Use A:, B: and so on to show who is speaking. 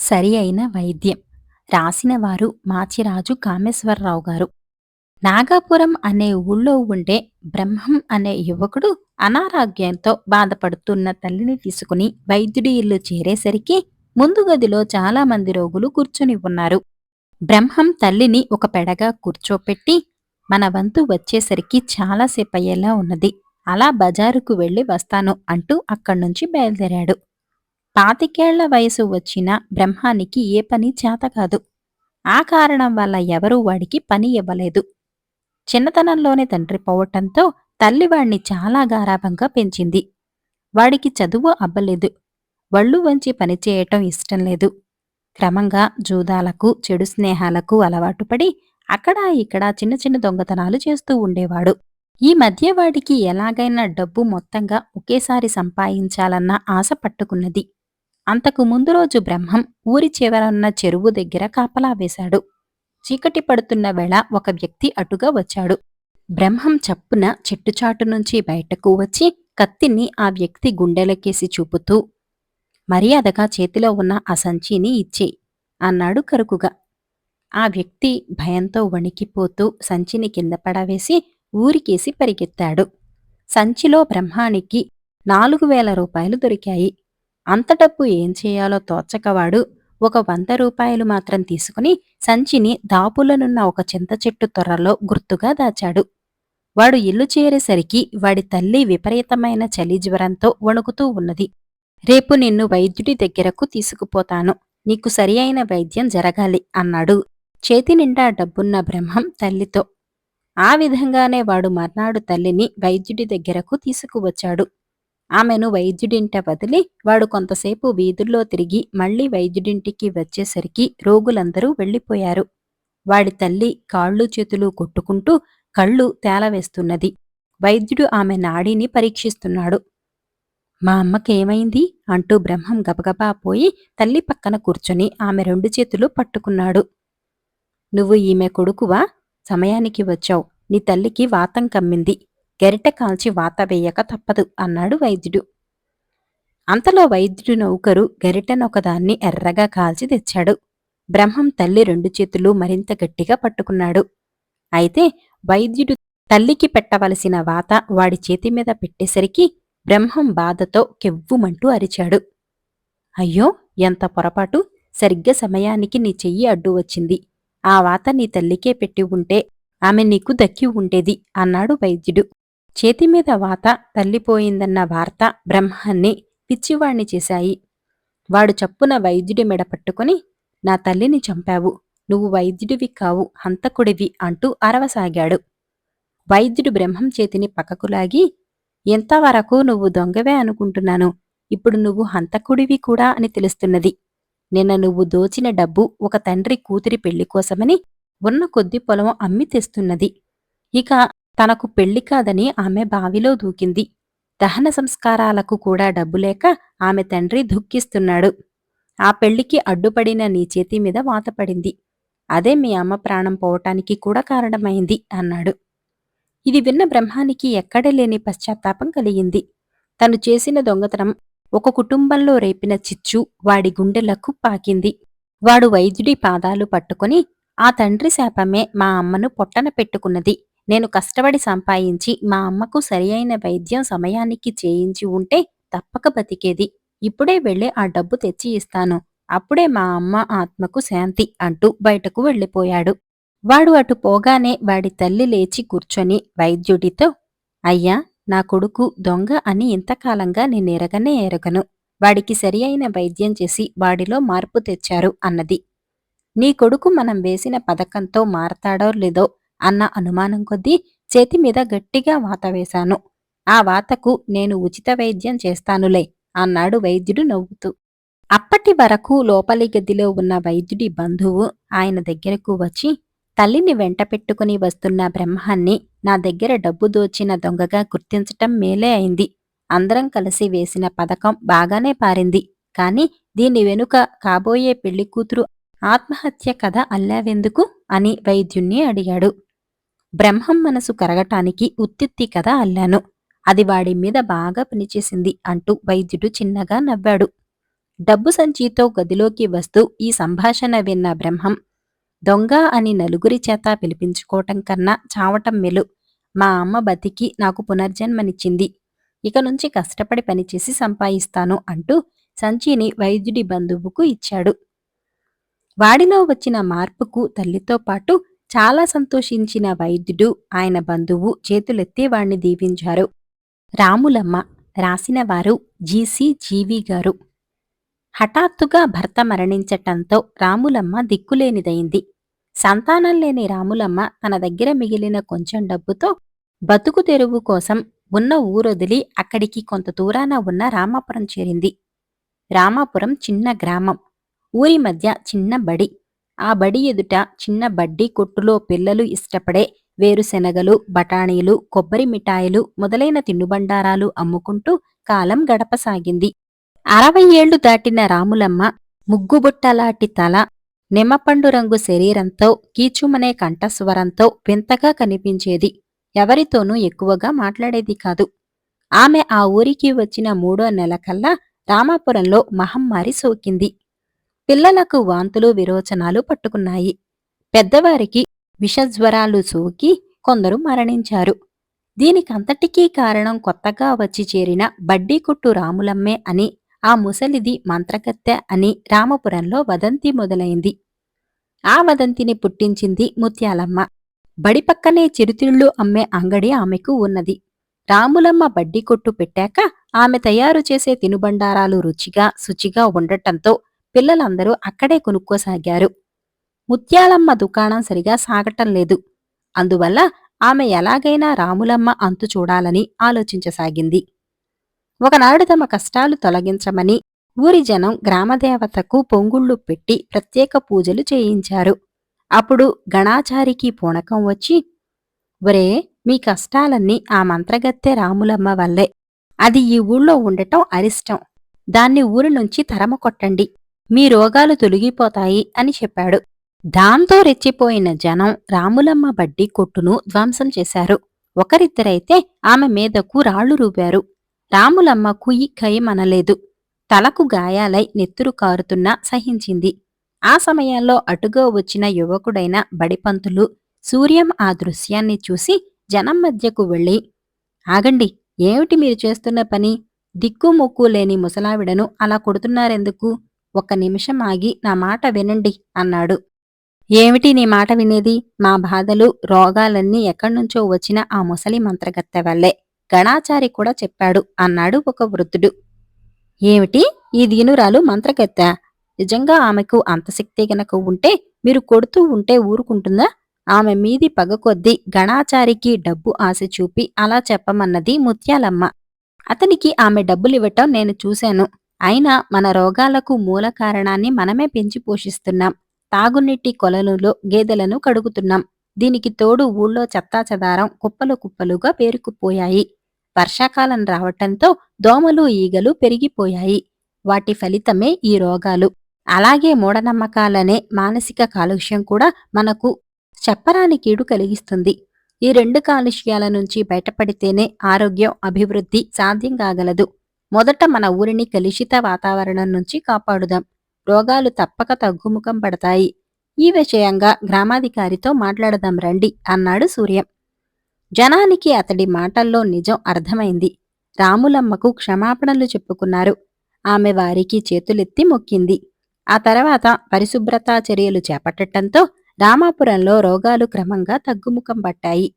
A: సరి అయిన వైద్యం రాసినవారు మాచిరాజు కామేశ్వరరావు గారు. నాగాపురం అనే ఊళ్ళో ఉండే బ్రహ్మం అనే యువకుడు అనారోగ్యంతో బాధపడుతున్న తల్లిని తీసుకుని వైద్యుడి ఇల్లు చేరేసరికి ముందు గదిలో చాలా మంది రోగులు కూర్చుని ఉన్నారు. బ్రహ్మం తల్లిని ఒక పెడగా కూర్చోపెట్టి మన వంతు వచ్చేసరికి చాలాసేపు అయ్యేలా ఉన్నది. అలా బజారుకు వెళ్ళి వస్తాను అంటూ అక్కడ్నుంచి బయలుదేరాడు. పాతికేళ్ళ వయసు వచ్చిన బ్రహ్మానికి ఏ పని చేత కాదు. ఆ కారణం వల్ల ఎవరూ వాడికి పని ఇవ్వలేదు. చిన్నతనంలోనే తండ్రి పోవటంతో తల్లి వాణ్ణి చాలా గారాభంగా పెంచింది. వాడికి చదువు అబ్బలేదు. వళ్ళు వంచి పనిచేయటం ఇష్టం లేదు. క్రమంగా జూదాలకు చెడు స్నేహాలకు అలవాటుపడి అక్కడా ఇక్కడ చిన్న చిన్న దొంగతనాలు చేస్తూ ఉండేవాడు. ఈ మధ్య వాడికి ఎలాగైనా డబ్బు మొత్తంగా ఒకేసారి సంపాదించాలన్న ఆశ పట్టుకున్నది. అంతకు ముందు రోజు బ్రహ్మం ఊరి చివరన్న చెరువు దగ్గర కాపలా వేశాడు. చీకటి పడుతున్న వేళ ఒక వ్యక్తి అటుగా వచ్చాడు. బ్రహ్మం చప్పున చెట్టుచాటు నుంచి బయటకు వచ్చి కత్తిని ఆ వ్యక్తి గుండెలకేసి చూపుతూ మర్యాదగా చేతిలో ఉన్న ఆ సంచిని ఇచ్చేయి అన్నాడు కరుకుగా. ఆ వ్యక్తి భయంతో వణికిపోతూ సంచిని కింద పడవేసి ఊరికేసి పరిగెత్తాడు. సంచిలో బ్రహ్మానికి నాలుగు వేల రూపాయలు దొరికాయి. అంత డబ్బు ఏం చేయాలో తోచకవాడు ఒక వంద రూపాయలు మాత్రం తీసుకుని సంచిని దాపులనున్న ఒక చింత చెట్టు తొర్రలో గుర్తుగా దాచాడు. వాడు ఇల్లు చేరేసరికి వాడి తల్లి విపరీతమైన చలి జ్వరంతో వణుకుతూ ఉన్నది. రేపు నిన్ను వైద్యుడి దగ్గరకు తీసుకుపోతాను. నీకు సరి అయిన వైద్యం జరగాలి అన్నాడు. చేతి నిండా డబ్బున్న బ్రహ్మం తల్లితో. ఆ విధంగానే వాడు మర్నాడు తల్లిని వైద్యుడి దగ్గరకు తీసుకువచ్చాడు. ఆమెను వైద్యుడింట వదిలి వాడు కొంతసేపు వీధుల్లో తిరిగి మళ్ళీ వైద్యుడింటికి వచ్చేసరికి రోగులందరూ వెళ్ళిపోయారు. వాడి తల్లి కాళ్ళు చేతులు కొట్టుకుంటూ కళ్ళు తేలవేస్తున్నది. వైద్యుడు ఆమె నాడీని పరీక్షిస్తున్నాడు. మా అమ్మకేమైంది? అంటూ బ్రహ్మం గబగబా పోయి తల్లి పక్కన కూర్చొని ఆమె రెండు చేతులు పట్టుకున్నాడు. నువ్వు ఈమె కొడుకువా? సమయానికి వచ్చావు. నీ తల్లికి వాతం కమ్మింది. గెరిట కాల్చి వాత వేయక తప్పదు అన్నాడు వైద్యుడు. అంతలో వైద్యుడు నౌకరు గరిటెనొకదాన్ని ఎర్రగా కాల్చి తెచ్చాడు. బ్రహ్మం తల్లి రెండు చేతులు మరింత గట్టిగా పట్టుకున్నాడు. అయితే వైద్యుడు తల్లికి పెట్టవలసిన వాత వాడి చేతి మీద పెట్టేసరికి బ్రహ్మం బాధతో కెవ్వుమంటూ అరిచాడు. అయ్యో ఎంత పొరపాటు! సరిగ్గా సమయానికి నీ చెయ్యి అడ్డు వచ్చింది. ఆ వాత నీ తల్లికే పెట్టి ఉంటే ఆమె నీకు దక్కి ఉండేది అన్నాడు వైద్యుడు. చేతి మీద వాత తల్లిపోయిందన్న వార్త బ్రహ్మాన్ని పిచ్చివాణ్ణి చేశాయి. వాడు చప్పున వైద్యుడి మెడ పట్టుకుని నా తల్లిని చంపావు. నువ్వు వైద్యుడివి కావు హంతకుడివి అంటూ అరవసాగాడు. వైద్యుడు బ్రహ్మం చేతిని పక్కకులాగి ఎంతవరకు నువ్వు దొంగవే అనుకుంటున్నాను? ఇప్పుడు నువ్వు హంతకుడివి కూడా అని తెలుస్తున్నది. నిన్న నువ్వు దోచిన డబ్బు ఒక తండ్రి కూతురి పెళ్ళి కోసమని ఉన్న కొద్ది పొలం అమ్మి తెస్తున్నది. ఇక తనకు పెళ్ళి కాదని ఆమె బావిలో దూకింది. దహన సంస్కారాలకు కూడా డబ్బు లేక ఆమె తండ్రి దుఃఖిస్తున్నాడు. ఆ పెళ్ళికి అడ్డుపడిన నీ చేతి మీద వాతపడింది అదే మీ అమ్మ ప్రాణం పోవటానికి కూడా కారణమైంది అన్నాడు. ఇది విన్న బ్రహ్మానికి ఎక్కడలేని పశ్చాత్తాపం కలిగింది. తను చేసిన దొంగతనం ఒక కుటుంబంలో రేపిన చిచ్చు వాడి గుండెలకు పాకింది. వాడు వైద్యుడి పాదాలు పట్టుకుని ఆ తండ్రి శాపమే మా అమ్మను పొట్టన పెట్టుకున్నది. నేను కష్టపడి సంపాదించి మా అమ్మకు సరియైన వైద్యం సమయానికి చేయించి ఉంటే తప్పక బతికేది. ఇప్పుడే వెళ్ళి ఆ డబ్బు తెచ్చి ఇస్తాను. అప్పుడే మా అమ్మ ఆత్మకు శాంతి అంటూ బయటకు వెళ్ళిపోయాడు. వాడు అటు పోగానే వాడి తల్లి లేచి కూర్చొని వైద్యుడితో అయ్యా నా కొడుకు దొంగ అని ఇంతకాలంగా నేనెరగనే ఎరగను వాడికి సరి అయిన వైద్యం చేసి వాడిలో మార్పు తెచ్చారు అన్నది. నీ కొడుకు మనం వేసిన పథకంతో మారతాడో లేదో అన్న అనుమానం కొద్దీ చేతి మీద గట్టిగా వాత వేశాను. ఆ వాతకు నేను ఉచిత వైద్యం చేస్తానులే అన్నాడు వైద్యుడు నవ్వుతూ. అప్పటి వరకు లోపలి గదిలో ఉన్న వైద్యుడి బంధువు ఆయన దగ్గరకు వచ్చి తల్లిని వెంట పెట్టుకుని వస్తున్న బ్రహ్మాన్ని నా దగ్గర డబ్బు దోచిన దొంగగా గుర్తించటం మేలే అయింది. అందరం కలిసి వేసిన పథకం బాగానే పారింది. కాని దీని వెనుక కాబోయే పెళ్ళి కూతురు ఆత్మహత్య కథ అల్లావెందుకు? అని వైద్యుణ్ణి అడిగాడు. బ్రహ్మం మనసు కరగటానికి ఉత్తిత్తి కథ అల్లాను. అది వాడి మీద బాగా పనిచేసింది అంటూ వైద్యుడు చిన్నగా నవ్వాడు. డబ్బు సంచితో గదిలోకి వస్తూ ఈ సంభాషణ విన్న బ్రహ్మం దొంగ అని నలుగురి చేత పిలిపించుకోవటం కన్నా చావటం మెలు. మా అమ్మ బతికి నాకు పునర్జన్మనిచ్చింది. ఇక నుంచి కష్టపడి పనిచేసి సంపాదిస్తాను అంటూ సంచిని వైద్యుడి బంధువుకు ఇచ్చాడు. వాడిలో వచ్చిన మార్పుకు తల్లితో పాటు చాలా సంతోషించిన వైద్యుడు ఆయన బంధువు చేతులెత్తి వాణ్ణి దీవించారు. రాములమ్మ రాసినవారు జీసి జీవి గారు. హఠాత్తుగా భర్త మరణించటంతో రాములమ్మ దిక్కులేనిదైంది. సంతానం లేని రాములమ్మ తన దగ్గర మిగిలిన కొంచెం డబ్బుతో బతుకు తెరువు కోసం ఉన్న ఊరొదిలి అక్కడికి కొంత దూరాన ఉన్న రామాపురం చేరింది. రామాపురం చిన్న గ్రామం. ఊరి మధ్య చిన్న బడి. ఆ బడి ఎదుట చిన్న బడ్డీ కొట్టులో పిల్లలు ఇష్టపడే వేరుశెనగలు బఠానీలు కొబ్బరి మిఠాయిలు మొదలైన తినుబండారాలు అమ్ముకుంటూ కాలం గడపసాగింది. అరవై ఏళ్ళు దాటిన రాములమ్మ ముగ్గుబుట్టలాంటి తల నిమ్మపండు రంగు శరీరంతో కీచుమనే కంఠస్వరంతో వింతగా కనిపించేది. ఎవరితోనూ ఎక్కువగా మాట్లాడేది కాదు. ఆమె ఆ ఊరికి వచ్చిన మూడో నెల కల్లా రామాపురంలో మహమ్మారి సోకింది. పిల్లలకు వాంతులు విరోచనాలు పట్టుకున్నాయి. పెద్దవారికి విషజ్వరాలు సోకి కొందరు మరణించారు. దీనికంతటికీ కారణం కొత్తగా వచ్చి చేరిన బడ్డీ కొట్టు రాములమ్మే అని ఆ ముసలిది మంత్రకత్తె అని రామపురంలో వదంతి మొదలైంది. ఆ వదంతిని పుట్టించింది ముత్యాలమ్మ. బడి పక్కనే చిరుతిళ్ళు అమ్మే అంగడి ఆమెకు ఉన్నది. రాములమ్మ బడ్డీ కొట్టు పెట్టాక ఆమె తయారు చేసే తినుబండారాలు రుచిగా శుచిగా ఉండటంతో పిల్లలందరూ అక్కడే కొనుక్కోసాగారు. ముత్యాలమ్మ దుకాణం సరిగా సాగటం లేదు. అందువల్ల ఆమె ఎలాగైనా రాములమ్మ అంతు చూడాలని ఆలోచించసాగింది. ఒకనాడు తమ కష్టాలు తొలగించమని ఊరి జనం గ్రామదేవతకు పొంగుళ్ళు పెట్టి ప్రత్యేక పూజలు చేయించారు. అప్పుడు గణాచారికి పూనకం వచ్చి ఒరే మీ కష్టాలన్నీ ఆ మంత్రగత్తె రాములమ్మ వల్లే. అది ఈ ఊళ్ళో ఉండటం అరిష్టం. దాన్ని ఊరి నుంచి తరమ కొట్టండి మీ రోగాలు తొలగిపోతాయి అని చెప్పాడు. దాంతో రెచ్చిపోయిన జనం రాములమ్మ బడ్డీ కొట్టును ధ్వంసం చేశారు. ఒకరిద్దరైతే ఆమె మీదకు రాళ్ళు రూపారు. రాములమ్మ కుయి ఖయమనలేదు తలకు గాయాలై నెత్తురు కారుతున్నా సహించింది. ఆ సమయంలో అటుగా వచ్చిన యువకుడైన బడిపంతులు సూర్యం ఆ దృశ్యాన్ని చూసి జనం మధ్యకు వెళ్ళి ఆగండి ఏమిటి మీరు చేస్తున్న పని? దిక్కుమొక్కు లేని ముసలావిడను అలా కొడుతున్నారెందుకు? ఒక్క నిమిషం ఆగి నా మాట వినండి అన్నాడు. ఏమిటి నీ మాట వినేది? మా బాధలు రోగాలన్నీ ఎక్కడ్నుంచో వచ్చిన ఆ ముసలి మంత్రగత్తె వల్లే గణాచారి కూడా చెప్పాడు అన్నాడు ఒక వృద్ధుడు. ఏమిటి? ఈ దీనురాలు మంత్రగత్తె? నిజంగా ఆమెకు అంత శక్తి గనక ఉంటే మీరు కొడుతూ ఉంటే ఊరుకుంటుందా? ఆమె మీది పగ కొద్దీ గణాచారికి డబ్బు ఆశ చూపి అలా చెప్పమన్నది ముత్యాలమ్మ. అతనికి ఆమె డబ్బులివ్వటం నేను చూశాను. అయినా మన రోగాలకు మూల కారణాన్ని మనమే పెంచి పోషిస్తున్నాం. తాగునీటి కొలనులో గేదెలను కడుగుతున్నాం. దీనికి తోడు ఊళ్ళో చెత్తా చెదారం కుప్పలు కుప్పలుగా పేరుకుపోయాయి. వర్షాకాలం రావటంతో దోమలు ఈగలు పెరిగిపోయాయి. వాటి ఫలితమే ఈ రోగాలు. అలాగే మూఢనమ్మకాలనే మానసిక కాలుష్యం కూడా మనకు చెప్పరాని కీడు కలిగిస్తుంది. ఈ రెండు కాలుష్యాల నుంచి బయటపడితేనే ఆరోగ్యం అభివృద్ధి సాధ్యం కాగలదు మొదట మన ఊరిని కలుషిత వాతావరణం నుంచి కాపాడుదాం. రోగాలు తప్పక తగ్గుముఖం పడతాయి. ఈ విషయంగా గ్రామాధికారితో మాట్లాడదాం రండి అన్నాడు సూర్యం. జనానికి అతడి మాటల్లో నిజం అర్థమైంది. రాములమ్మకు క్షమాపణలు చెప్పుకున్నారు. ఆమె వారికి చేతులెత్తి మొక్కింది. ఆ తర్వాత పరిశుభ్రతా చర్యలు చేపట్టటంతో రామాపురంలో రోగాలు క్రమంగా తగ్గుముఖం పట్టాయి.